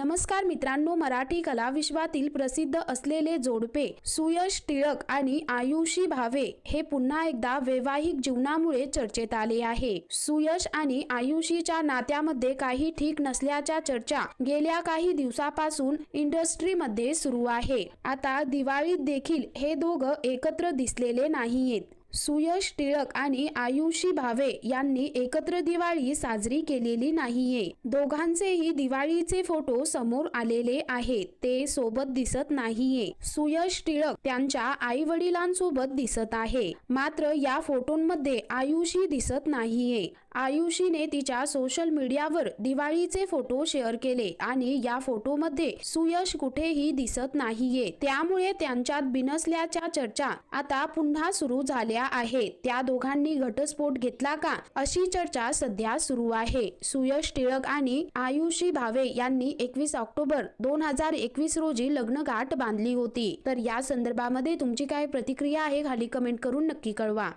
नमस्कार मित्रांनो मराठी कला विश्वातील प्रसिद्ध असलेले जोडपे सुयश टिळक आणि आयुषी भावे हे पुन्हा एकदा वैवाहिक जीवनामुळे चर्चेत आले आहे. सुयश आणि आयुषीच्या नात्यामध्ये काही ठीक नसल्याच्या चर्चा गेल्या काही दिवसापासून इंडस्ट्रीमध्ये सुरू आहे. आता दिवाळीत देखील हे दोघं एकत्र दिसलेले नाहीयेत. सुयश टिळक आणि आयुषी भावे यांनी एकत्र दिवाळी साजरी केलेली नाहीये. दोघांचेही दिवाळीचे फोटो समोर आलेले आहेत. ते सोबत दिसत नाहीये. सुयश टिळक त्यांच्या आई वडिलांसोबत दिसत आहे. मात्र या फोटोंमध्ये आयुषी दिसत नाहीये. आयुषीने तिच्या सोशल मीडियावर दिवाळीचे फोटो शेअर केले आणि या फोटोमध्ये सुयश कुठेही दिसत नाहीये. त्यामुळे त्यांच्यात बिनसल्याच्या चर्चा आता पुन्हा सुरू झाल्या आहेत. त्या दोघांनी घटस्फोट घेतला का? अशी चर्चा सध्या सुरू आहे. सुयश टिळक आणि आयुषी भावे यांनी एकवीस ऑक्टोबर दोन हजार एकवीस रोजी लग्न गाठ बांधली होती. तर या संदर्भामध्ये तुमची काय प्रतिक्रिया आहे? खाली कमेंट करून नक्की कळवा.